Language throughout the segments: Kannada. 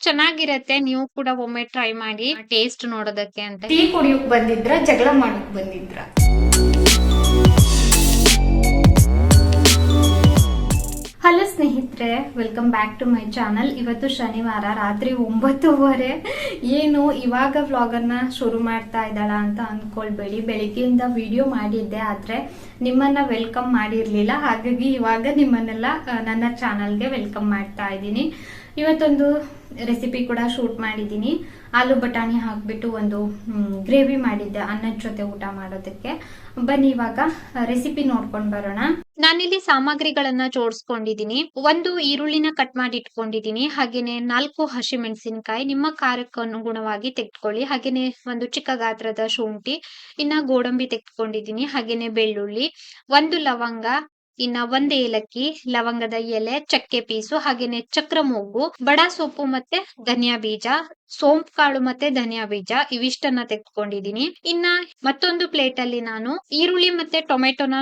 ಚೆನ್ನಾಗಿರತ್ತೆ ನೀವು ಕೂಡ ಒಮ್ಮೆ ಟ್ರೈ ಮಾಡಿ ಟೇಸ್ಟ್ ನೋಡೋದಕ್ಕೆ ಅಂತ ಟೀ ಕುಡಿಯೋಕ್ ಬಂದಿದ್ರ ಜಗಳ ಮಾಡಕ್ ಬಂದಿದ್ರ? ಹಲೋ ಸ್ನೇಹಿತರೆ welcome back to my channel ಇವತ್ತು ಶನಿವಾರ, ರಾತ್ರಿ ಒಂಬತ್ತುವರೆ. ಏನು ಇವಾಗ ವ್ಲಾಗರ್ನ ಶುರು ಮಾಡ್ತಾ ಇದ್ದಾಳ ಅಂತ ಅಂದ್ಕೊಳ್ಬೇಡಿ ಬೆಳಿಗ್ಗೆಯಿಂದ ವಿಡಿಯೋ ಮಾಡಿದ್ದೆ, ಆದರೆ ನಿಮ್ಮನ್ನ ವೆಲ್ಕಮ್ ಮಾಡಿರಲಿಲ್ಲ. ಹಾಗಾಗಿ ಇವಾಗ ನಿಮ್ಮನ್ನೆಲ್ಲ ನನ್ನ ಚಾನಲ್ಗೆ ವೆಲ್ಕಮ್ ಮಾಡ್ತಾ ಇದ್ದೀನಿ. ಇವತ್ತೊಂದು ರೆಸಿಪಿ ಕೂಡ ಶೂಟ್ ಮಾಡಿದ್ದೀನಿ. ಆಲೂ ಬಟಾಣಿ ಹಾಕ್ಬಿಟ್ಟು ಒಂದು ಗ್ರೇವಿ ಮಾಡಿದ್ದೆ, ಅನ್ನದ ಜೊತೆ ಊಟ ಮಾಡೋದಕ್ಕೆ. ಬನ್ನಿ ಇವಾಗ ರೆಸಿಪಿ ನೋಡ್ಕೊಂಡು ಬರೋಣ. ನಾನಿಲ್ಲಿ ಸಾಮಗ್ರಿಗಳನ್ನ ಜೋಡಿಸ್ಕೊಂಡಿದೀನಿ ಒಂದು ಈರುಳ್ಳಿನ ಕಟ್ ಮಾಡಿ ಇಟ್ಕೊಂಡಿದ್ದೀನಿ. ಹಾಗೇನೆ ನಾಲ್ಕು ಹಸಿಮೆಣಸಿನಕಾಯಿ ನಿಮ್ಮ ಖಾರಕ್ಕೆ ಅನುಗುಣವಾಗಿ ತೆಗೆದುಕೊಳ್ಳಿ. ಹಾಗೇನೆ ಒಂದು ಚಿಕ್ಕ ಗಾತ್ರದ ಶುಂಠಿ, ಇನ್ನ ಗೋಡಂಬಿ ತೆಗೆದುಕೊಂಡಿದ್ದೀನಿ. ಹಾಗೇನೆ ಬೆಳ್ಳುಳ್ಳಿ, ಒಂದು ಲವಂಗ, ಇನ್ನ ಒಂದ್ ಏಲಕ್ಕಿ, ಲವಂಗದ ಎಲೆ, ಚಕ್ಕೆ ಪೀಸು, ಹಾಗೇನೆ ಚಕ್ರ ಮೂಗು, ಬಡ ಸೊಪ್ಪು ಮತ್ತೆ ಧನಿಯಾ ಬೀಜ, ಸೋಂಪು ಕಾಳು ಮತ್ತೆ ಧನಿಯಾ ಬೀಜ, ಇವಿಷ್ಟನ್ನ ತೆಗೆದುಕೊಂಡಿದ್ದೀನಿ. ಇನ್ನ ಮತ್ತೊಂದು ಪ್ಲೇಟ್ ಅಲ್ಲಿ ನಾನು ಈರುಳ್ಳಿ ಮತ್ತೆ ಟೊಮೆಟೊನ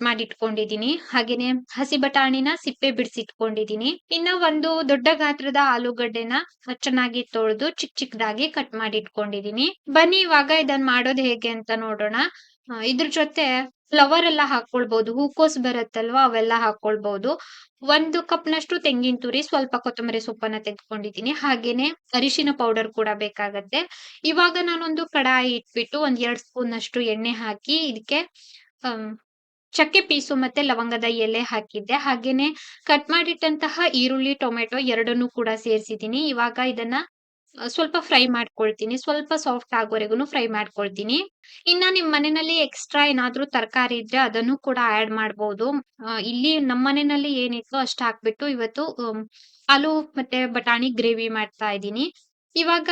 ಮಾಡಿಟ್ಕೊಂಡಿದೀನಿ ಹಾಗೇನೆ ಹಸಿ ಬಟಾಣಿನ ಸಿಪ್ಪೆ ಬಿಡಿಸಿಟ್ಕೊಂಡಿದೀನಿ ಇನ್ನ ಒಂದು ದೊಡ್ಡ ಗಾತ್ರದ ಆಲೂಗಡ್ಡೆನ ಚೆನ್ನಾಗಿ ತೊಳೆದು ಚಿಕ್ಕ ಚಿಕ್ಕದಾಗಿ ಕಟ್ ಮಾಡಿ ಇಟ್ಕೊಂಡಿದೀನಿ ಬನ್ನಿ, ಇವಾಗ ಇದನ್ನ ಮಾಡೋದು ಹೇಗೆ ಅಂತ ನೋಡೋಣ. ಇದ್ರ ಜೊತೆ ಫ್ಲವರ್ ಎಲ್ಲ ಹಾಕೊಳ್ಬಹುದು ಹೂಕೋಸ್ ಬರುತ್ತಲ್ವಾ ಅವೆಲ್ಲ ಹಾಕೊಳ್ಬಹುದು ಒಂದು ಕಪ್ ನಷ್ಟು ತೆಂಗಿನ ತುರಿ, ಸ್ವಲ್ಪ ಕೊತ್ತಂಬರಿ ಸೊಪ್ಪನ್ನ ತೆಗೆದುಕೊಂಡಿದ್ದೀನಿ. ಹಾಗೇನೆ ಅರಿಶಿನ ಪೌಡರ್ ಕೂಡ ಬೇಕಾಗತ್ತೆ. ಇವಾಗ ನಾನೊಂದು ಕಡಾಯಿ ಇಟ್ಬಿಟ್ಟು ಒಂದ್ ಎರಡ್ ಸ್ಪೂನ್ ಅಷ್ಟು ಎಣ್ಣೆ ಹಾಕಿ ಇದಕ್ಕೆ ಚಕ್ಕೆ ಪೀಸು ಮತ್ತೆ ಲವಂಗದ ಎಲೆ ಹಾಕಿದ್ದೆ. ಹಾಗೇನೆ ಕಟ್ ಮಾಡಿಟ್ಟಂತಹ ಈರುಳ್ಳಿ, ಟೊಮೆಟೊ ಎರಡನ್ನೂ ಕೂಡ ಸೇರಿಸಿದ್ದೀನಿ. ಇವಾಗ ಇದನ್ನ ಸ್ವಲ್ಪ ಫ್ರೈ ಮಾಡ್ಕೊಳ್ತೀನಿ. ಸ್ವಲ್ಪ ಸಾಫ್ಟ್ ಆಗೋವರೆಗೂ ಫ್ರೈ ಮಾಡ್ಕೊಳ್ತೀನಿ. ಇನ್ನ ನಿಮ್ ಮನೆಯಲ್ಲಿ ಎಕ್ಸ್ಟ್ರಾ ಏನಾದ್ರೂ ತರಕಾರಿ ಇದ್ರೆ ಅದನ್ನು ಕೂಡ ಆಡ್ ಮಾಡಬಹುದು ಇಲ್ಲಿ ನಮ್ಮ ಮನೆಯಲ್ಲಿ ಏನಿತ್ತು ಅಷ್ಟು ಹಾಕ್ಬಿಟ್ಟು ಇವತ್ತು ಆಲೂ ಮತ್ತೆ ಬಟಾಣಿ ಗ್ರೇವಿ ಮಾಡ್ತಾ ಇದ್ದೀನಿ. ಇವಾಗ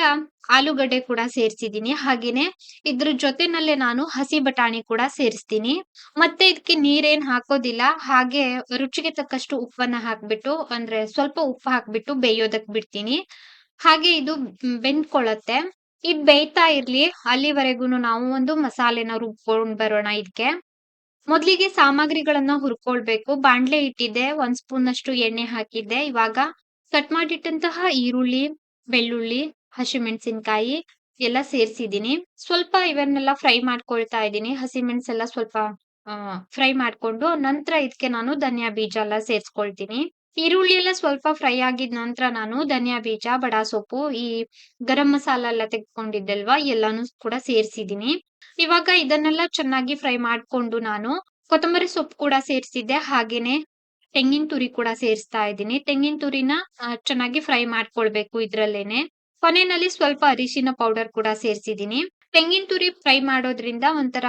ಆಲೂಗಡ್ಡೆ ಕೂಡ ಸೇರಿಸಿದ್ದೀನಿ. ಹಾಗೇನೆ ಇದ್ರ ಜೊತೆನಲ್ಲೇ ನಾನು ಹಸಿ ಬಟಾಣಿ ಕೂಡ ಸೇರಿಸ್ತೀನಿ. ಮತ್ತೆ ಇದಕ್ಕೆ ನೀರೇನ್ ಹಾಕೋದಿಲ್ಲ. ಹಾಗೆ ರುಚಿಗೆ ತಕ್ಕಷ್ಟು ಉಪ್ಪನ್ನ ಹಾಕ್ಬಿಟ್ಟು, ಅಂದ್ರೆ ಸ್ವಲ್ಪ ಉಪ್ಪು ಹಾಕ್ಬಿಟ್ಟು ಬೇಯೋದಕ್ ಬಿಡ್ತೀನಿ. ಹಾಗೆ ಇದು ಬೆಂದ್ಕೊಳ್ಳತ್ತೆ ಇದ್ ಬೇಯ್ತಾ ಇರ್ಲಿ. ಅಲ್ಲಿವರೆಗೂ ನಾವು ಒಂದು ಮಸಾಲೆನ ರುಬ್ಕೊಂಡ್ ಬರೋಣ ಇದಕ್ಕೆ ಮೊದ್ಲಿಗೆ ಸಾಮಗ್ರಿಗಳನ್ನ ಹುರ್ಕೊಳ್ಬೇಕು. ಬಾಂಡ್ಲೆ ಇಟ್ಟಿದ್ದೆ, ಒಂದ್ ಸ್ಪೂನ್ ಅಷ್ಟು ಎಣ್ಣೆ ಹಾಕಿದ್ದೆ. ಇವಾಗ ಕಟ್ ಮಾಡಿಟ್ಟಂತಹ ಈರುಳ್ಳಿ, ಬೆಳ್ಳುಳ್ಳಿ ಹಸಿಮೆಣಸಿನಕಾಯಿ ಎಲ್ಲ ಸೇರಿಸಿದ್ದೀನಿ. ಸ್ವಲ್ಪ ಇವನ್ನೆಲ್ಲ ಫ್ರೈ ಮಾಡ್ಕೊಳ್ತಾ ಇದ್ದೀನಿ. ಹಸಿಮೆಣಸೆಲ್ಲ ಸ್ವಲ್ಪ ಫ್ರೈ ಮಾಡ್ಕೊಂಡು ನಂತರ ಇದಕ್ಕೆ ನಾನು ಧನಿಯಾ ಬೀಜ ಎಲ್ಲ ಸೇರಿಸ್ಕೊಳ್ತೀನಿ. ಈರುಳ್ಳಿ ಎಲ್ಲ ಸ್ವಲ್ಪ ಫ್ರೈ ಆಗಿದ ನಂತರ ನಾನು ಧನಿಯಾ ಬೀಜ, ಬಡಾ ಸೊಪ್ಪು, ಈ ಗರಂ ಮಸಾಲ ಎಲ್ಲ ತೆಗೆದುಕೊಂಡಿದ್ದಲ್ವಾ, ಎಲ್ಲಾನು ಕೂಡ ಸೇರಿಸಿದ್ದೀನಿ. ಇವಾಗ ಇದನ್ನೆಲ್ಲ ಚೆನ್ನಾಗಿ ಫ್ರೈ ಮಾಡ್ಕೊಂಡು ನಾನು ಕೊತ್ತಂಬರಿ ಸೊಪ್ಪು ಕೂಡ ಸೇರಿಸಿದ್ದೆ. ಹಾಗೇನೆ ತೆಂಗಿನ ತುರಿ ಕೂಡ ಸೇರಿಸ್ತಾ ಇದ್ದೀನಿ. ತೆಂಗಿನ ತುರಿನ ಚೆನ್ನಾಗಿ ಫ್ರೈ ಮಾಡ್ಕೊಳ್ಬೇಕು ಇದ್ರಲ್ಲೇನೆ. ಕೊನೆಯಲ್ಲಿ ಸ್ವಲ್ಪ ಅರಿಶಿನ ಪೌಡರ್ ಕೂಡ ಸೇರಿಸಿದೀನಿ ತೆಂಗಿನ ತುರಿ ಫ್ರೈ ಮಾಡೋದ್ರಿಂದ ಒಂಥರ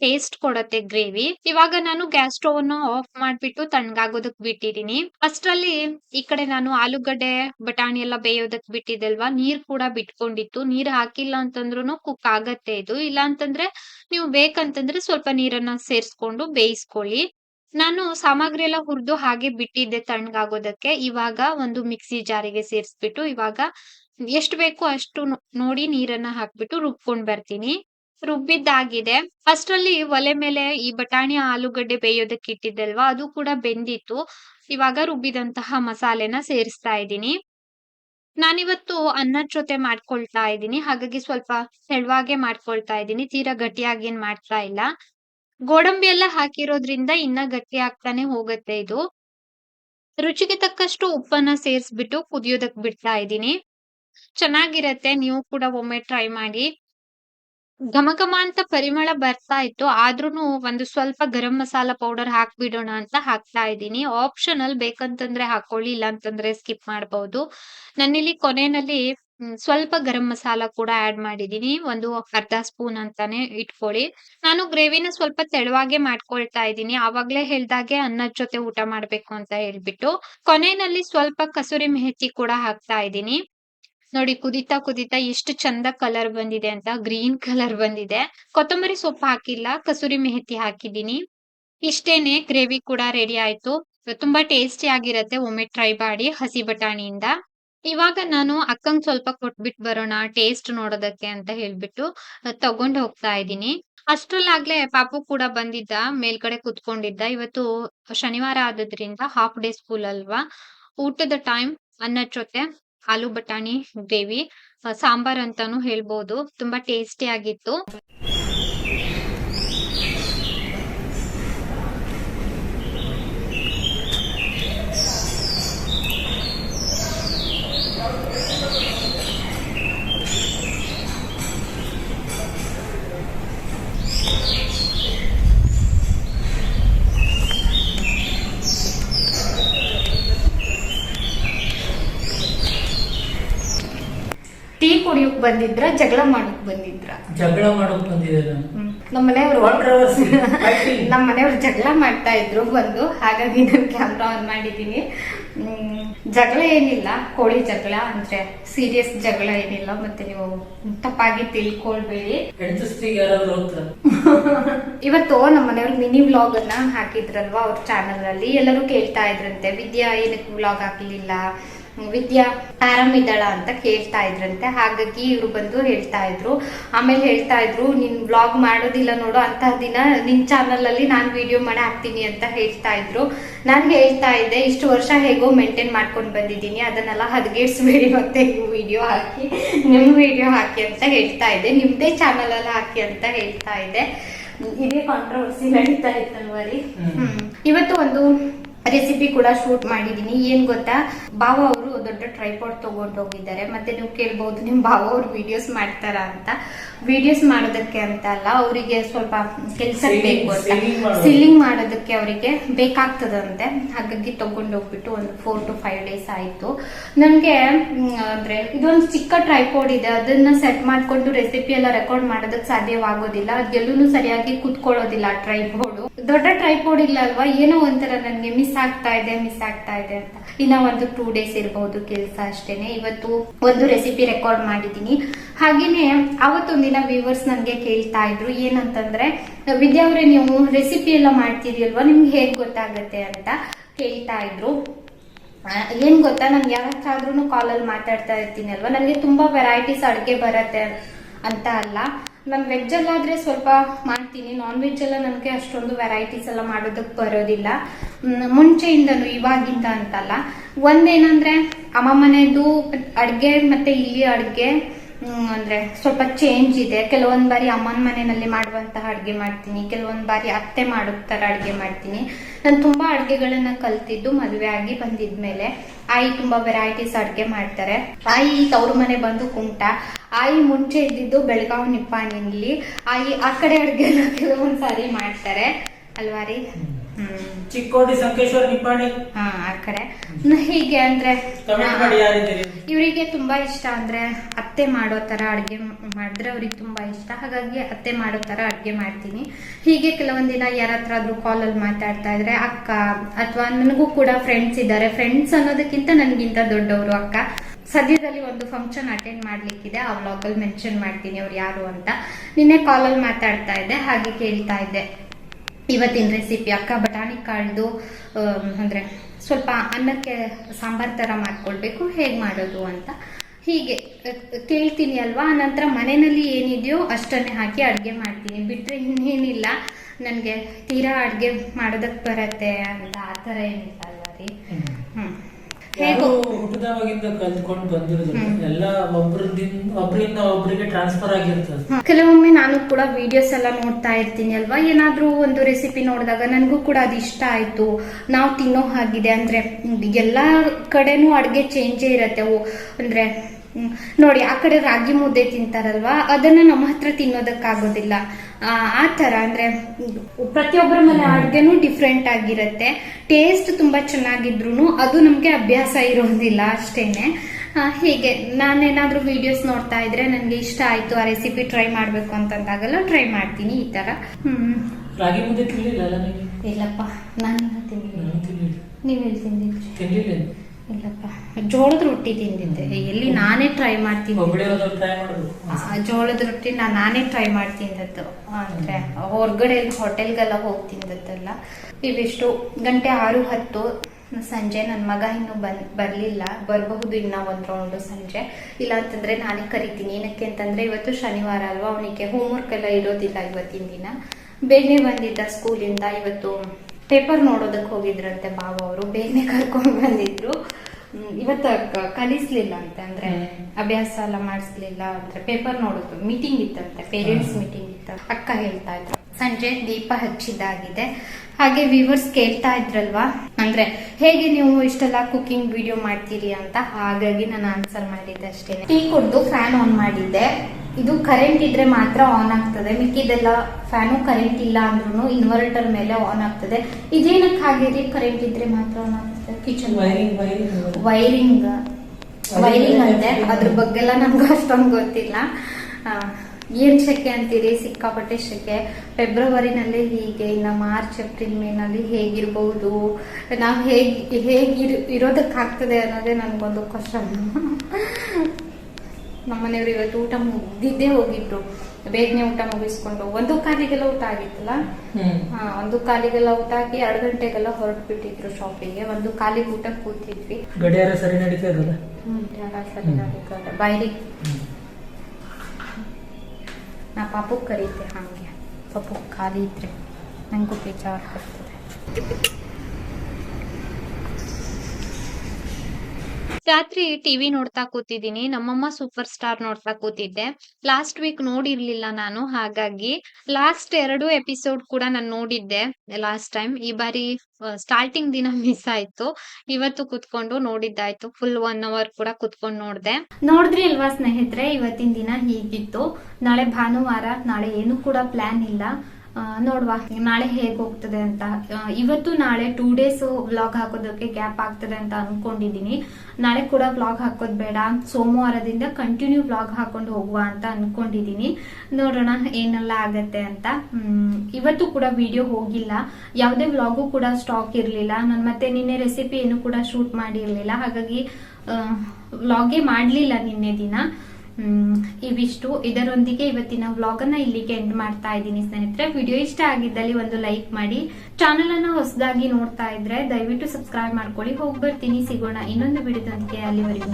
ಟೇಸ್ಟ್ ಕೊಡತ್ತೆ ಗ್ರೇವಿ ಇವಾಗ ನಾನು ಗ್ಯಾಸ್ ಸ್ಟೋವ್ ಅನ್ನು ಆಫ್ ಮಾಡ್ಬಿಟ್ಟು ತಣ್ಣಗಾಗೋದಕ್ ಬಿಟ್ಟಿದೀನಿ ಅಷ್ಟ್ರಲ್ಲಿ ಈ ಕಡೆ ನಾನು ಆಲೂಗಡ್ಡೆ, ಬಟಾಣಿ ಎಲ್ಲ ಬೇಯೋದಕ್ ಬಿಟ್ಟಿದ್ದಲ್ವಾ? ನೀರ್ ಕೂಡ ಬಿಟ್ಕೊಂಡಿತ್ತು. ನೀರ್ ಹಾಕಿಲ್ಲ ಅಂತಂದ್ರು ಕುಕ್ ಆಗತ್ತೆ ಇದು. ಇಲ್ಲ ಅಂತಂದ್ರೆ ನೀವು ಬೇಕಂತಂದ್ರೆ ಸ್ವಲ್ಪ ನೀರನ್ನ ಸೇರ್ಸ್ಕೊಂಡು ಬೇಯಿಸ್ಕೊಳ್ಳಿ. ನಾನು ಸಾಮಗ್ರಿ ಎಲ್ಲ ಹುರಿದು ಹಾಗೆ ಬಿಟ್ಟಿದ್ದೆ ತಣ್ಣಗಾಗೋದಕ್ಕೆ. ಇವಾಗ ಒಂದು ಮಿಕ್ಸಿ ಜಾರಿಗೆ ಸೇರಿಸ್ಬಿಟ್ಟು ಇವಾಗ ಎಷ್ಟು ಬೇಕೋ ಅಷ್ಟು ನೋಡಿ ನೀರನ್ನ ಹಾಕ್ಬಿಟ್ಟು ರುಬ್ಕೊಂಡ್ ಬರ್ತೀನಿ. ರುಬ್ಬಿದ್ದಾಗಿದೆ. ಅಷ್ಟರಲ್ಲಿ ಒಲೆ ಮೇಲೆ ಈ ಬಟಾಣಿ ಆಲೂಗಡ್ಡೆ ಬೇಯೋದಕ್ಕೆ ಇಟ್ಟಿದ್ದಲ್ವಾ, ಅದು ಕೂಡ ಬೆಂದಿತ್ತು. ಇವಾಗ ರುಬ್ಬಿದಂತಹ ಮಸಾಲೆನ ಸೇರಿಸ್ತಾ ಇದ್ದೀನಿ. ನಾನಿವತ್ತು ಅನ್ನದ ಜೊತೆ ಮಾಡ್ಕೊಳ್ತಾ ಇದ್ದೀನಿ. ಹಾಗಾಗಿ ಸ್ವಲ್ಪ ತೆಳುವಾಗೆ ಮಾಡ್ಕೊಳ್ತಾ ಇದ್ದೀನಿ. ತೀರಾ ಗಟ್ಟಿಯಾಗಿ ಏನ್ ಮಾಡ್ತಾ ಇಲ್ಲ. ಗೋಡಂಬಿ ಎಲ್ಲ ಹಾಕಿರೋದ್ರಿಂದ ಇನ್ನ ಗಟ್ಟಿ ಆಗ್ತಾನೆ ಹೋಗುತ್ತೆ ಇದು. ರುಚಿಗೆ ತಕ್ಕಷ್ಟು ಉಪ್ಪನ್ನ ಸೇರಿಸ್ಬಿಟ್ಟು ಕುದಿಯೋದಕ್ ಬಿಡ್ತಾ ಇದ್ದೀನಿ. ಚೆನ್ನಾಗಿರತ್ತೆ ನೀವು ಕೂಡ ಒಮ್ಮೆ ಟ್ರೈ ಮಾಡಿ. ಘಮ ಘಮ ಅಂತ ಪರಿಮಳ ಬರ್ತಾ ಇತ್ತು ಆದ್ರೂನು ಒಂದು ಸ್ವಲ್ಪ ಗರಂ ಮಸಾಲ ಪೌಡರ್ ಹಾಕ್ಬಿಡೋಣ ಅಂತ ಹಾಕ್ತಾ ಇದ್ದೀನಿ. ಆಪ್ಷನಲ್ ಬೇಕಂತಂದ್ರೆ ಹಾಕೊಳ್ಳಿ ಇಲ್ಲ ಅಂತಂದ್ರೆ ಸ್ಕಿಪ್ ಮಾಡಬಹುದು ನಾನಿಲ್ಲಿ ಕೊನೆಯಲ್ಲಿ ಮ್, ಸ್ವಲ್ಪ ಗರಂ ಮಸಾಲ ಕೂಡ ಆಡ್ ಮಾಡಿದೀನಿ ಒಂದು ಅರ್ಧ ಸ್ಪೂನ್ ಅಂತಾನೆ ಇಟ್ಕೊಳ್ಳಿ. ನಾನು ಗ್ರೇವಿನ ಸ್ವಲ್ಪ ತೆಳುವಾಗೆ ಮಾಡ್ಕೊಳ್ತಾ ಇದ್ದೀನಿ. ಆವಾಗ್ಲೇ ಹೇಳ್ದಾಗೆ ಅನ್ನದ ಜೊತೆ ಊಟ ಮಾಡ್ಬೇಕು ಅಂತ ಹೇಳ್ಬಿಟ್ಟು. ಕೊನೆಯಲ್ಲಿ ಸ್ವಲ್ಪ ಕಸೂರಿ ಮೆಹತಿ ಕೂಡ ಹಾಕ್ತಾ ಇದ್ದೀನಿ. ನೋಡಿ ಕುದಿತಾ ಕುದಿತಾ ಎಷ್ಟು ಚಂದ ಕಲರ್ ಬಂದಿದೆ ಅಂತ ಗ್ರೀನ್ ಕಲರ್ ಬಂದಿದೆ. ಕೊತ್ತಂಬರಿ ಸೊಪ್ಪು ಹಾಕಿಲ್ಲ, ಕಸೂರಿ ಮೆಹತಿ ಹಾಕಿದ್ದೀನಿ. ಇಷ್ಟೇನೆ ಗ್ರೇವಿ ಕೂಡ ರೆಡಿ ಆಯ್ತು. ತುಂಬಾ ಟೇಸ್ಟಿ ಆಗಿರತ್ತೆ, ಒಮ್ಮೆ ಟ್ರೈ ಮಾಡಿ ಹಸಿ ಬಟಾಣಿಯಿಂದ. ಇವಾಗ ನಾನು ಅಕ್ಕಂಗ್ ಸ್ವಲ್ಪ ಕೊಟ್ಬಿಟ್ಟು ಬರೋಣ ಟೇಸ್ಟ್ ನೋಡೋದಕ್ಕೆ ಅಂತ ಹೇಳ್ಬಿಟ್ಟು ತಗೊಂಡ್ ಹೋಗ್ತಾ ಇದ್ದೀನಿ. ಅಷ್ಟ್ರಲ್ಲಾಗ್ಲೇ ಪಾಪು ಕೂಡ ಬಂದಿದ್ದ, ಮೇಲ್ಗಡೆ ಕುತ್ಕೊಂಡಿದ್ದ. ಇವತ್ತು ಶನಿವಾರ ಆದದ್ರಿಂದ ಹಾಫ್ ಡೇ ಸ್ಕೂಲ್ ಅಲ್ವಾ. ಊಟದ ಟೈಮ್ ಅನ್ನದ ಜೊತೆ ಆಲೂ ಬಟಾಣಿ ಗ್ರೇವಿ ಸಾಂಬಾರ್ ಅಂತಾನು ಹೇಳ್ಬೋದು. ತುಂಬಾ ಟೇಸ್ಟಿ ಆಗಿತ್ತು. ಟೀ ಬಂದಿದ್ರ ಜಗಳ ಮಾಡಕ್ ಬಂದಿದ್ರ? ಜಗಳ ಮಾಡೋಕ್ ಬಂದಿದೆ ನಾನು. ನಮ್ಮ ಮನೆಯವರು. ನಮ್ಮ ಮನೆಯವ್ರು ಜಗಳ ಮಾಡ್ತಾ ಇದ್ರು ಬಂದು. ಹಾಗಾಗಿ ನಾನು ಕ್ಯಾಮ್ರಾ ಆನ್ ಮಾಡಿದೀನಿ. ಜಗಳ ಏನಿಲ್ಲ. ಕೋಳಿ ಜಗಳ ಅಂದ್ರೆ ಸೀರಿಯಸ್ ಜಗಳ ಏನಿಲ್ಲ. ಮತ್ತೆ ನೀವು ತಪ್ಪಾಗಿ ತಿಳ್ಕೊಳ್ಬೇಡಿ. ಇವತ್ತು ನಮ್ಮ ಮನೆಯವ್ರು ಮಿನಿ ವ್ಲಾಗ್ ಅನ್ನ ಹಾಕಿದ್ರಲ್ವಾ ಅವ್ರ ಚಾನಲ್ ಅಲ್ಲಿ? ಎಲ್ಲರೂ ಕೇಳ್ತಾ ಇದ್ರಂತೆ. ವಿದ್ಯಾ ಏನಕ್ಕೆ ವ್ಲಾಗ್ ಹಾಕ್ಲಿಲ್ಲ. ವಿದ್ಯಾ ಆರಾಮಿದ್ದಾಳ ಅಂತ ಕೇಳ್ತಾ ಇದ್ರಂತೆ. ಹಾಗಾಗಿ ಇವ್ರು ಬಂದು ಹೇಳ್ತಾ ಇದ್ರು. ಆಮೇಲೆ ಹೇಳ್ತಾ ಇದ್ರು ನಿನ್ ಬ್ಲಾಗ್ ಮಾಡೋದಿಲ್ಲ ನೋಡು ಅಂತ ದಿನ ನಿನ್ ಚಾನಲ್ ಅಲ್ಲಿ ನಾನ್ ವಿಡಿಯೋ ಮಾಡಿ ಹಾಕ್ತೀನಿ ಅಂತ ಹೇಳ್ತಾ ಇದ್ರು. ನಾನ್ ಹೇಳ್ತಾ ಇದ್ದೆ ಇಷ್ಟು ವರ್ಷ ಹೇಗೋ ಮೇಂಟೈನ್ ಮಾಡ್ಕೊಂಡು ಬಂದಿದ್ದೀನಿ. ಅದನ್ನೆಲ್ಲ ಹದ್ಗೇಡ್ಸ್ಬೇಡಿ ಮತ್ತೆ ವಿಡಿಯೋ ಹಾಕಿ ನಿಮ್ ವಿಡಿಯೋ ಹಾಕಿ ಅಂತ ಹೇಳ್ತಾ ಇದ್ದೆ. ನಿಮ್ದೇ ಚಾನಲ್ ಅಲ್ಲಿ ಹಾಕಿ ಅಂತ ಹೇಳ್ತಾ ಇದ್ದೆ. ಇದೇ ಕಾಂಟ್ರವರ್ಸಿ ನಡೀತಾ ಇತ್ತು. ಇವತ್ತು ಒಂದು ರೆಸಿಪಿ ಕೂಡ ಶೂಟ್ ಮಾಡಿದೀನಿ. ಏನ್ ಗೊತ್ತಾ? ಬಾವ ಅವರು ದೊಡ್ಡ ಟ್ರೈಪಾಡ್ ತಗೊಂಡು ಹೋಗಿದ್ದಾರೆ. ಮತ್ತೆ ನೀವು ಕೇಳ್ಬಹುದು ನಿಮ್ ಬಾವ ಅವ್ರು ವಿಡಿಯೋಸ್ ಮಾಡ್ತಾರ ಅಂತ. ವಿಡಿಯೋಸ್ ಮಾಡೋದಕ್ಕೆ ಅಂತ ಅಲ್ಲ ಅವರಿಗೆ ಸ್ವಲ್ಪ ಕೆಲಸ ಬೇಕು ಅಂತ. ಸಿಲ್ಲಿಂಗ್ ಮಾಡೋದಕ್ಕೆ ಅವರಿಗೆ ಬೇಕಾಗ್ತದಂತೆ. ಹಾಗಾಗಿ ತಗೊಂಡು ಹೋಗ್ಬಿಟ್ಟು ಒಂದು ಫೋರ್ ಟು ಫೈವ್ ಡೇಸ್ ಆಯ್ತು. ನನ್ಗೆ ಅಂದ್ರೆ ಇದೊಂದು ಚಿಕ್ಕ ಟ್ರೈಪಾಡ್ ಇದೆ. ಅದನ್ನ ಸೆಟ್ ಮಾಡ್ಕೊಂಡು ರೆಸಿಪಿ ಎಲ್ಲ ರೆಕಾರ್ಡ್ ಮಾಡೋದಕ್ಕೆ ಸಾಧ್ಯವಾಗೋದಿಲ್ಲ. ಅದೆಲ್ಲೂ ಸರಿಯಾಗಿ ಕುತ್ಕೊಳ್ಳೋದಿಲ್ಲ ಟ್ರೈಪೋಡ್ ದೊಡ್ಡ ಟ್ರೈಪೋಡ್ ಇಲ್ಲ ಅಲ್ವಾ ಏನೋ ಒಂಥರ ನನ್ಗೆ ಮಿಸ್ ಆಗ್ತಾ ಇದೆ ಮಿಸ್ ಆಗ್ತಾ ಇದೆ ಅಂತ. ಇನ್ನ ಒಂದು ಟೂ ಡೇಸ್ ಇರಬಹುದು ಕೆಲಸ ಅಷ್ಟೇನೆ. ಇವತ್ತು ಒಂದು ರೆಸಿಪಿ ರೆಕಾರ್ಡ್ ಮಾಡಿದೀನಿ ಹಾಗೇನೆ ಅವತ್ತೊಂದಿನ ವ್ಯೂವರ್ಸ್ ನನಗೆ ಕೇಳ್ತಾ ಇದ್ರು, ಏನಂತಂದ್ರೆ, ವಿದ್ಯಾ ಅವ್ರೆ, ನೀವು ರೆಸಿಪಿ ಎಲ್ಲ ಮಾಡ್ತೀರಿ ಅಲ್ವಾ ನಿಮ್ಗೆ ಹೇಗ್ ಗೊತ್ತಾಗತ್ತೆ ಅಂತ ಕೇಳ್ತಾ ಇದ್ರು. ಏನ್ ಗೊತ್ತಾ? ನಾನು ಯಾವತ್ತಾದ್ರೂ ಅಲ್ಲಿ ಮಾತಾಡ್ತಾ ಇರ್ತೀನಿ ಅಲ್ವಾ ನನಗೆ ತುಂಬಾ ವೆರೈಟೀಸ್ ಅಡುಗೆ ಬರತ್ತೆ ಅಂತ ಅಲ್ಲ. ನಾನು ವೆಜ್ ಅಲ್ಲಾದ್ರೆ ಸ್ವಲ್ಪ ಮಾಡ್ತೀನಿ. ನಾನ್ ವೆಜ್ ಎಲ್ಲ ನನಗೆ ಅಷ್ಟೊಂದು ವೆರೈಟೀಸ್ ಎಲ್ಲ ಮಾಡೋದಕ್ಕೆ ಬರೋದಿಲ್ಲ. ಮುಂಚೆಯಿಂದನು ಇವಾಗಿಂದ ಅಂತಲ್ಲ. ಒಂದೇನಂದ್ರೆ ಅಮ್ಮ ಮನೆದು ಅಡ್ಗೆ ಮತ್ತೆ ಇಲ್ಲಿ ಅಡ್ಗೆ ಅಂದ್ರೆ ಸ್ವಲ್ಪ ಚೇಂಜ್ ಇದೆ. ಕೆಲವೊಂದ್ ಬಾರಿ ಅಮ್ಮನ ಮನೆಯಲ್ಲಿ ಮಾಡುವಂತಹ ಅಡ್ಗೆ ಮಾಡ್ತೀನಿ. ಕೆಲವೊಂದ್ ಬಾರಿ ಅತ್ತೆ ಮಾಡೋ ತರ ಅಡ್ಗೆ ಮಾಡ್ತೀನಿ. ನಾನು ತುಂಬಾ ಅಡ್ಗೆಗಳನ್ನ ಕಲ್ತಿದ್ದು ಮದುವೆ ಆಗಿ ಬಂದಿದ್ಮೇಲೆ. ಆಯಿ ತುಂಬಾ ವೆರೈಟೀಸ್ ಅಡ್ಗೆ ಮಾಡ್ತಾರೆ. ಆಯಿ ತವ್ರ ಮನೆ ಬಂದು ಕುಂಟ ಆಯಿ ಮುಂಚೆ ಇದ್ದಿದ್ದು ಬೆಳಗಾವ್ ನಿಪ್ಪಾಣಿಲಿ. ಆಯಿ ಆ ಕಡೆ ಅಡ್ಗೆ ಕೆಲವೊಂದ್ಸಾರಿ ಮಾಡ್ತಾರೆ. ಅಲ್ವಾ ರೀ? ಹ್ಮ್ ಚಿಕ್ಕೋಡಿ ಸಂಕೇಶ್ವರ ನಿಪ್ಪಾಣಿ. ಹಾ ಆ ಕಡೆ. ನ- ಹೀಗೆ ಅಂದ್ರೆ ಇವರಿಗೆ ತುಂಬಾ ಇಷ್ಟ ಅಂದ್ರೆ ಅತ್ತೆ ಮಾಡೋ ತರ ಅಡ್ಗೆ ಮಾಡಿದ್ರೆ ಅವ್ರಿಗೆ ತುಂಬಾ ಇಷ್ಟ. ಹಾಗಾಗಿ ಅತ್ತೆ ಮಾಡೋ ತರ ಅಡ್ಗೆ ಮಾಡ್ತೀನಿ. ಹೀಗೆ ಕೆಲವೊಂದಿನ ಯಾರ ಹತ್ರ ಆದ್ರೂ ಕಾಲಲ್ಲಿ ಮಾತಾಡ್ತಾ ಇದ್ರೆ ಅಕ್ಕ ಅಥವಾ ನನಗೂ ಕೂಡ ಫ್ರೆಂಡ್ಸ್ ಇದ್ದಾರೆ. ಫ್ರೆಂಡ್ಸ್ ಅನ್ನೋದಕ್ಕಿಂತ ನನ್ಗಿಂತ ದೊಡ್ಡವರು ಅಕ್ಕ. ಸದ್ಯದಲ್ಲಿ ಒಂದು ಫಂಕ್ಷನ್ ಅಟೆಂಡ್ ಮಾಡ್ಲಿಕ್ಕಿದೆ. ಆ ವ್ಲಾಗಲ್ಲಿ ಮೆನ್ಷನ್ ಮಾಡ್ತೀನಿ ಅವ್ರು ಯಾರು ಅಂತ. ನಿನ್ನೆ ಕಾಲಲ್ಲಿ ಮಾತಾಡ್ತಾ ಇದ್ದೆ ಹಾಗೆ ಕೇಳ್ತಾ ಇದ್ದೆ. ಇವತ್ತಿನ ರೆಸಿಪಿ ಅಕ್ಕ ಬಟಾಣಿ ಕಾಳ್ದು ಅಂದರೆ ಸ್ವಲ್ಪ ಅನ್ನಕ್ಕೆ ಸಾಂಬಾರ್ ತರ ಮಾಡ್ಕೊಳ್ಬೇಕು ಹೇಗ್ ಮಾಡೋದು ಅಂತ. ಹೀಗೆ ಕೇಳ್ತೀನಿ ಅಲ್ವಾ? ನಂತರ ಮನೆಯಲ್ಲಿ ಏನಿದೆಯೋ ಅಷ್ಟನ್ನೇ ಹಾಕಿ ಅಡುಗೆ ಮಾಡ್ತೀನಿ. ಬಿಟ್ರೆ ಇನ್ನೇನಿಲ್ಲ. ನನಗೆ ತೀರಾ ಅಡುಗೆ ಮಾಡೋದಕ್ಕೆ ಬರತ್ತೆ ಅಂತ ಆ ಥರ ಏನಿಲ್ಲ ಅಲ್ವಾ ರೀ ಹ್ಞೂ ಹೇಗೋ ಹುಟ್ಟಿದವಾಗಿಂದ ಕಲ್ತ್ಕೊಂಡು ಎಲ್ಲ ಒಬ್ರಿಗೆ ಟ್ರಾನ್ಸ್ಫರ್ ಆಗಿರ್ತದೆ. ಕೆಲವೊಮ್ಮೆ ನಾನು ಕೂಡ ವಿಡಿಯೋಸ್ ಎಲ್ಲ ನೋಡ್ತಾ ಇರ್ತೀನಿ ಅಲ್ವಾ? ಏನಾದ್ರೂ ಒಂದು ರೆಸಿಪಿ ನೋಡಿದಾಗ ನನಗೂ ಕೂಡ ಅದು ಇಷ್ಟ ಆಯ್ತು. ನಾವು ತಿನ್ನೋ ಹಾಗಿದೆ ಅಂದ್ರೆ ಎಲ್ಲ ಕಡೆನೂ ಅಡುಗೆ ಚೇಂಜೇ ಇರತ್ತೆ. ಅಂದ್ರೆ ನೋಡಿ, ಆ ಕಡೆ ರಾಗಿ ಮುದ್ದೆ ತಿಂತಾರಲ್ವಾ? ಅದನ್ನ ನಮ್ಮ ಹತ್ರ ತಿನ್ನೋದಕ್ಕಾಗೋದಿಲ್ಲ. ಆ ಥರ ತರ ಅಂದ್ರೆ ಪ್ರತಿಯೊಬ್ಬರ ಮನೆ ಅಡುಗೆನೂ ಡಿಫ್ರೆಂಟ್ ಆಗಿರತ್ತೆ. ಟೇಸ್ಟ್ ತುಂಬಾ ಚೆನ್ನಾಗಿದ್ರು ಅದು ನಮ್ಗೆ ಅಭ್ಯಾಸ ಇರೋದಿಲ್ಲ ಅಷ್ಟೇನೆ. ಹೀಗೆ ನಾನೇನಾದ್ರೂ ವಿಡಿಯೋಸ್ ನೋಡ್ತಾ ಇದ್ರೆ ನನಗೆ ಇಷ್ಟ ಆಯ್ತು ಆ ರೆಸಿಪಿ ಟ್ರೈ ಮಾಡ್ಬೇಕು ಅಂತಂದಾಗೆಲ್ಲ ಟ್ರೈ ಮಾಡ್ತೀನಿ ಈ ತರ ಹ್ಮ್. ರಾಗಿ ಮುದ್ದೆ ತಿನ್ಲಿಲ್ಲ ಇಲ್ಲಪ್ಪ ನಾನು ನೀವು ತಿಂದಿದ್ರಿ ಇಲ್ಲಪ್ಪ. ಜೋಳದ ರೊಟ್ಟಿ ತಿಂದಿದ್ದೆ. ಎಲ್ಲಿ ನಾನೇ ಟ್ರೈ ಮಾಡ್ತೀನಿ. ಜೋಳದ ರೊಟ್ಟಿ ನಾನು ನಾನೇ ಟ್ರೈ ಮಾಡಿ ತಿಂದದ್ದು ಅಂದ್ರೆ ಹೊರಗಡೆ ಹೋಟೆಲ್ಗೆಲ್ಲ ಹೋಗಿ ತಿಂದದ್ದಲ್ಲ. ಇವೆಷ್ಟು ಗಂಟೆ ಆರು ಹತ್ತು ಸಂಜೆ ನನ್ನ ಮಗ ಇನ್ನು ಬನ್ ಬರ್ಲಿಲ್ಲ. ಬರಬಹುದು ಇನ್ನ ಒಂದ್ ರೌಂಡು ಸಂಜೆ. ಇಲ್ಲ ಅಂತಂದ್ರೆ ನಾನೇ ಕರಿತೀನಿ. ಏನಕ್ಕೆ ಅಂತಂದ್ರೆ ಇವತ್ತು ಶನಿವಾರ ಅಲ್ವಾ? ಅವನಿಗೆ ಹೋಮ್ವರ್ಕ್ ಎಲ್ಲ ಇರೋದಿಲ್ಲ ಇವತ್ತಿನ ದಿನ. ಬೇಗನೆ ಬಂದಿದ್ದ ಸ್ಕೂಲಿಂದ ಇವತ್ತು ಪೇಪರ್ ನೋಡೋದಕ್ಕೆ ಹೋಗಿದ್ರಂತೆ ಬಾಬು ಅವರು. ಬೇಗನೆ ಕರ್ಕೊಂಡು ಬಂದಿದ್ರು. ಇವತ್ತು ಕಲಿಸ್ಲಿಲ್ಲ ಅಂತ ಅಂದ್ರೆ ಅಭ್ಯಾಸ ಎಲ್ಲ ಮಾಡಿಸ್ಲಿಲ್ಲ ಅಂದ್ರೆ ಪೇಪರ್ ನೋಡೋದು. ಮೀಟಿಂಗ್ ಇತ್ತಂತೆ ಪೇರೆಂಟ್ಸ್ ಮೀಟಿಂಗ್ ಇತ್ತು. ಅಕ್ಕ ಹೇಳ್ತಾ ಇದ್ರು. ಸಂಜೆ ದೀಪ ಹಚ್ಚಿದಾಗಿದೆ ಹಾಗೆ ವ್ಯೂವರ್ಸ್ ಕೇಳ್ತಾ ಇದ್ರಲ್ವಾ? ಅಂದ್ರೆ ಹೇಗೆ ನೀವು ಇಷ್ಟೆಲ್ಲ ಕುಕಿಂಗ್ ವಿಡಿಯೋ ಮಾಡ್ತೀರಿ ಅಂತ ಹಾಗಾಗಿ ನಾನು ಆನ್ಸರ್ ಮಾಡಿದ್ದೆ ಅಷ್ಟೇ ಟೀ ಕುಡ್ದು ಫ್ಯಾನ್ ಆನ್ ಮಾಡಿದ್ದೆ. ಇದು ಕರೆಂಟ್ ಇದ್ರೆ ಮಾತ್ರ ಆನ್ ಆಗ್ತದೆ. ಮಿಕ್ಕಿದೆಲ್ಲ ಫ್ಯಾನು ಕರೆಂಟ್ ಇಲ್ಲ ಅಂದ್ರೂ ಇನ್ವರ್ಟರ್ ಮೇಲೆ ಆನ್ ಆಗ್ತದೆ. ಇದೇನಕ್ಕೆ ಹಾಗೆ ರೀ ಕರೆಂಟ್ ಇದ್ರೆ ಮಾತ್ರ ಆನ್ ಆಗ್ತದೆ. ಕಿಚನ್ ವೈರಿಂಗ್ ವೈರಿಂಗ್ ವೈರಿಂಗ್ ಅಂತೆ ಅದ್ರ ಬಗ್ಗೆ ಎಲ್ಲ ನಮ್ಗೆ ಅಷ್ಟೊಂದು ಗೊತ್ತಿಲ್ಲ. ಏನ್ ಶೆಕೆ ಅಂತೀರಿ? ಸಿಕ್ಕಾಪಟ್ಟೆ ಶೆಕೆ. ಫೆಬ್ರವರಿನಲ್ಲಿ ಹೀಗೆ ಇನ್ನ ಮಾರ್ಚ್ ಏಪ್ರಿಲ್ ಮೇನಲ್ಲಿ ಹೇಗಿರ್ಬಹುದು ನಾವು ಹೇಗ್ ಹೇಗಿರ್ ಇರೋದಕ್ಕಾಗ್ತದೆ ಅನ್ನೋದೇ ನನ್ಗೊಂದು ಕ್ವಶನ್ ನಮ್ಮನೆಯವರು ಇವತ್ತು ಊಟ ಮುಗ್ದಿದ್ದೇ ಹೋಗಿದ್ರು. ಬೇಗನೆ ಊಟ ಮುಗಿಸ್ಕೊಂಡು. ಒಂದು ಕಾಲಿಗೆಲ್ಲ ಊಟ ಆಗಿತ್ತಲ್ಲ? ಒಂದು ಕಾಲಿಗೆಲ್ಲ ಊಟ ಹಾಕಿ ಎರಡು ಗಂಟೆಗೆಲ್ಲ ಹೊರಟು ಬಿಟ್ಟಿದ್ರು ಶಾಪಿಗೆ. ಒಂದು ಕಾಲಿಗೆ ಊಟ ಕೂತಿದ್ವಿ. ಗಡಿಯಾರ ಸರಿ ನಡೀತಾ ಇದಲ್ಲ ಸರಿ. ಬಾಯ್ಲಿ. ನಾ ಪಾಪು ಕರೀತೆ ಹಂಗೆ. ಪಾಪು ಖಾಲಿ ಇದ್ರೆ ನಂಗೂ ಬೇಜಾರು ಬರ್ತದೆ ರಾತ್ರಿ ಟಿವಿ ನೋಡ್ತಾ ಕೂತಿದ್ದೀನಿ. ನಮ್ಮಮ್ಮ ಸೂಪರ್ ಸ್ಟಾರ್ ನೋಡ್ತಾ ಕೂತಿದ್ದೆ. ಲಾಸ್ಟ್ ವೀಕ್ ನೋಡಿರ್ಲಿಲ್ಲ ನಾನು, ಹಾಗಾಗಿ ಲಾಸ್ಟ್ ಎರಡು ಎಪಿಸೋಡ್ ಕೂಡ ನಾನು ನೋಡಿದ್ದೆ ಲಾಸ್ಟ್ ಟೈಮ್. ಈ ಬಾರಿ ಸ್ಟಾರ್ಟಿಂಗ್ ದಿನ ಮಿಸ್ ಆಯ್ತು. ಇವತ್ತು ಕುತ್ಕೊಂಡು ನೋಡಿದ್ದಾಯ್ತು. ಫುಲ್ ಒನ್ ಅವರ್ ಕೂಡ ಕುತ್ಕೊಂಡು ನೋಡ್ದೆ. ನೋಡಿದ್ರಿ ಅಲ್ವಾ ಸ್ನೇಹಿತರೆ, ಇವತ್ತಿನ ದಿನ ಹೀಗಿತ್ತು. ನಾಳೆ ಭಾನುವಾರ, ನಾಳೆ ಏನು ಕೂಡ ಪ್ಲಾನ್ ಇಲ್ಲ. ನೋಡ್ವಾ ನಾಳೆ ಹೇಗೆ ಹೋಗ್ತದೆ ಅಂತ. ಇವತ್ತು ನಾಳೆ ಟೂ ಡೇಸ್ ವ್ಲಾಗ್ ಹಾಕೋದಕ್ಕೆ ಗ್ಯಾಪ್ ಆಗ್ತದೆ ಅಂತ ಅನ್ಕೊಂಡಿದೀನಿ ನಾಳೆ ಕೂಡ ವ್ಲಾಗ್ ಹಾಕೋದ್ ಬೇಡ. ಸೋಮವಾರದಿಂದ ಕಂಟಿನ್ಯೂ ವ್ಲಾಗ್ ಹಾಕೊಂಡು ಹೋಗುವ ಅಂತ ಅನ್ಕೊಂಡಿದೀನಿ ನೋಡೋಣ ಏನೆಲ್ಲ ಆಗತ್ತೆ ಅಂತ. ಇವತ್ತು ಕೂಡ ವಿಡಿಯೋ ಹೋಗಿಲ್ಲ. ಯಾವುದೇ ವ್ಲಾಗು ಕೂಡ ಸ್ಟಾಕ್ ಇರಲಿಲ್ಲ. ನಾನು ಮತ್ತೆ ನಿನ್ನೆ ರೆಸಿಪಿ ಏನು ಕೂಡ ಶೂಟ್ ಮಾಡಿರ್ಲಿಲ್ಲ. ಹಾಗಾಗಿ ವ್ಲಾಗೇ ಮಾಡಲಿಲ್ಲ ನಿನ್ನೆ ದಿನ. ಇವಿಷ್ಟು. ಇದರೊಂದಿಗೆ ಇವತ್ತಿನ ವ್ಲಾಗ್ ಅನ್ನ ಇಲ್ಲಿಗೆ ಎಂಡ್ ಮಾಡ್ತಾ ಇದ್ದೀನಿ ಸ್ನೇಹಿತರೆ. ವಿಡಿಯೋ ಇಷ್ಟ ಆಗಿದ್ದಲ್ಲಿ ಒಂದು ಲೈಕ್ ಮಾಡಿ. ಚಾನೆಲ್ ಅನ್ನ ಹೊಸದಾಗಿ ನೋಡ್ತಾ ಇದ್ರೆ ದಯವಿಟ್ಟು ಸಬ್ಸ್ಕ್ರೈಬ್ ಮಾಡ್ಕೊಳ್ಳಿ. ಹೋಗ್ಬರ್ತೀನಿ. ಸಿಗೋಣ ಇನ್ನೊಂದು ವಿಡಿಯೋದೊಂದಿಗೆ. ಅಲ್ಲಿವರೆಗೂ